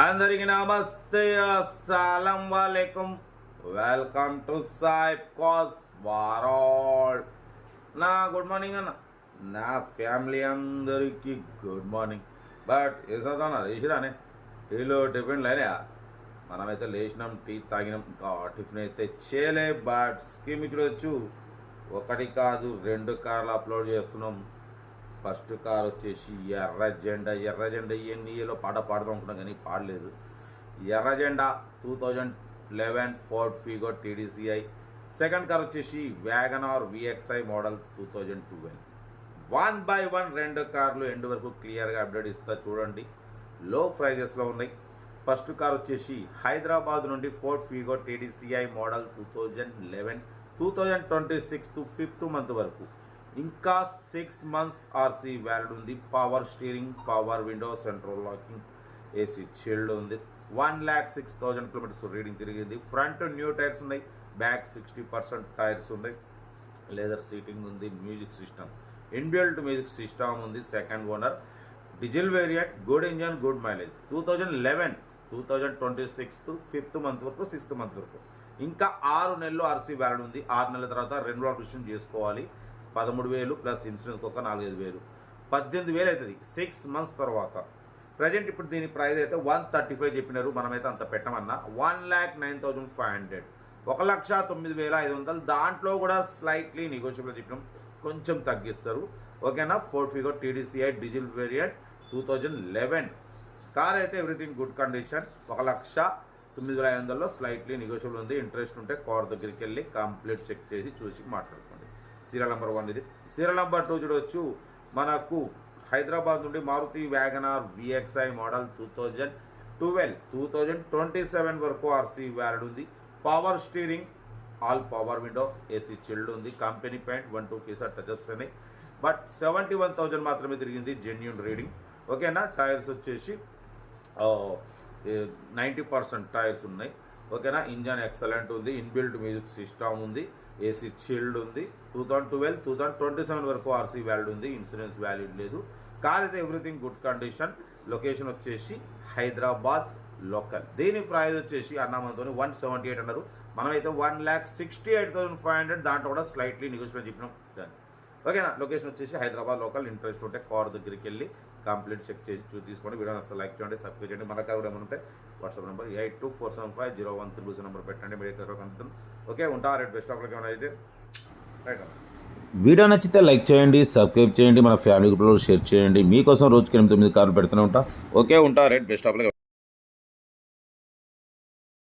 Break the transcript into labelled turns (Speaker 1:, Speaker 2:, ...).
Speaker 1: అందరికి నమస్తే. అస్సలం వాలేకుం. వెల్కమ్ టు సాయిబ్ కాస్ వారాల్. నా గుడ్ మార్నింగ్ అన్న. నా ఫ్యామిలీ అందరికీ గుడ్ మార్నింగ్. బట్ ఏసన్నా లేచిరానే టీలో టిఫిన్ లేనే మనమైతే లేచినాం టీ తాగినాం ఇంకా టిఫిన్ అయితే చేయలే. బట్ స్కీమ్ చూడొచ్చు ఒకటి కాదు రెండు కార్లు అప్లోడ్ చేస్తున్నాం. ఫస్ట్ కార్ వచ్చేసి ఎర్ర జెండా ఎర్ర జెండా పాట పాడదాం అనుకున్నాం కానీ పాడలేదు. ఎర్ర జెండా two thousand eleven Ford Figo TDCi second car వచ్చేసి Wagon R VXi model two thousand twelve one by one రెండు కార్లు ఎండ్ వరకు క్లియర్గా అప్డేట్ ఇస్తా చూడండి. లో ప్రైజెస్లో ఉన్నాయి. ఫస్ట్ కార్ వచ్చేసి హైదరాబాద్ నుండి Ford Figo TDCi model two thousand eleven two thousand twenty six to fifth month వరకు. ఇంకా సిక్స్ మంత్స్ ఆర్సీ వ్యాలిడ్ ఉంది. Power steering power window central locking AC chilled ఉంది. One lakh six thousand kilometres reading తిరిగింది. Front new tyres ఉన్నాయి. Back sixty percent tyres ఉన్నాయి. Leather seating ఉంది. Music system inbuilt music system ఉంది. Second owner diesel variant good engine good mileage two thousand eleven two thousand twenty sixth fifth month వరకు sixth month వరకు. ఇంకా ఆరు నెలలు RC valid ఉంది. ఆరు నెలల తర్వాత రెండు రెన్యువల్ చేసుకోవాలి. పదమూడు వేలు ప్లస్ ఇన్సూరెన్స్ ఒక నాలుగైదు వేలు. పద్దెనిమిది వేలు అవుతుంది సిక్స్ మంత్స్ తర్వాత. ప్రజెంట్ ఇప్పుడు దీని ప్రైస్ అయితే వన్ థర్టీ ఫైవ్ చెప్పినారు. మనమైతే అంత పెట్టమన్నా. One lakh nine thousand five hundred. ఒక లక్ష తొమ్మిది వేల ఐదు వందలు. దాంట్లో కూడా స్లైట్లీ నెగోషియబుల్ చెప్పినాం. కొంచెం తగ్గిస్తారు. ఓకేనా? Ford Figo TDCi diesel variant two thousand eleven. Car అయితే ఎవ్రీథింగ్ గుడ్ కండిషన్. ఒక లక్ష తొమ్మిది వేల ఐదు వందల్లో స్లైట్లీ నెగోషియబుల్ ఉంది. ఇంట్రెస్ట్ ఉంటే కార్ దగ్గరికి వెళ్ళి కంప్లీట్ చెక్ చేసి చూసి మాట్లాడుకోండి. సీరియల్ నెంబర్ వన్ ఇది. సీరియల్ నెంబర్ టూ చూడవచ్చు మనకు హైదరాబాద్ నుండి Maruti Wagon R VXi model two thousand twelve two thousand twenty seven వరకు ఆర్సీ వ్యాలిడ్ ఉంది. Power steering all power window AC chilled ఉంది. కంపెనీ ప్యాంట్ వన్ టూ పీసా touch ups ఉన్నాయి. But seventy one thousand మాత్రమే తిరిగింది జెన్యున్ రీడింగ్ ఓకేనా tyres వచ్చేసి ninety percent tyres ఉన్నాయి. ఓకేనా? ఇంజన్ ఎక్సలెంట్ ఉంది ఇన్బిల్ట్ మ్యూజిక్ సిస్టమ్ ఉంది ఏసీ చిల్డ్ ఉంది. Two thousand twelve two thousand twenty seven వరకు ఆర్సీ వ్యాలిడ్ ఉంది ఇన్సూరెన్స్ వ్యాలిడ్ లేదు. కార్ అయితే ఎవ్రీథింగ్ గుడ్ కండిషన్. లొకేషన్ వచ్చేసి హైదరాబాద్ లోకల్. దీని ప్రైజ్ వచ్చేసి అన్నామంతో వన్ సెవెంటీ ఎయిట్ అన్నారు. మనమైతే one lakh sixty eight thousand five hundred దాంట్లో కూడా స్లైట్లీ నెగోషియల్ చెప్పినాం. దాన్ని ఓకేనా? లొకేషన్ వచ్చేసి హైదరాబాద్ లోకల్ ఇంట్రెస్ట్ ఉంటే కార్ దగ్గరికి వెళ్ళి కంప్లీట్ చెక్ చేసి చూ తీసుకోండి. వీడియో వస్తే లైక్ చేయండి సబ్స్క్రైబ్ చేయండి. మన కార్ కూడా ఏమంటే WhatsApp number eight two four seven five zero one triple number పెట్టండి. మీరు ఎక్కడ ఓకే ఉంటా. రేట్ బెస్ట్ ఆఫ్లకి ఏమైనా అయితే. రైట్
Speaker 2: వీడియో నచ్చితే లైక్ చేయండి సబ్స్క్రైబ్ చేయండి. మన ఫ్యామిలీ గ్రూప్లో షేర్ చేయండి. మీకోసం రోజుకి ఎనిమిది తొమ్మిది కార్లు పెడుతూనే ఉంటా.
Speaker 1: ఓకే ఉంటా. Rate best ఆఫ్లకి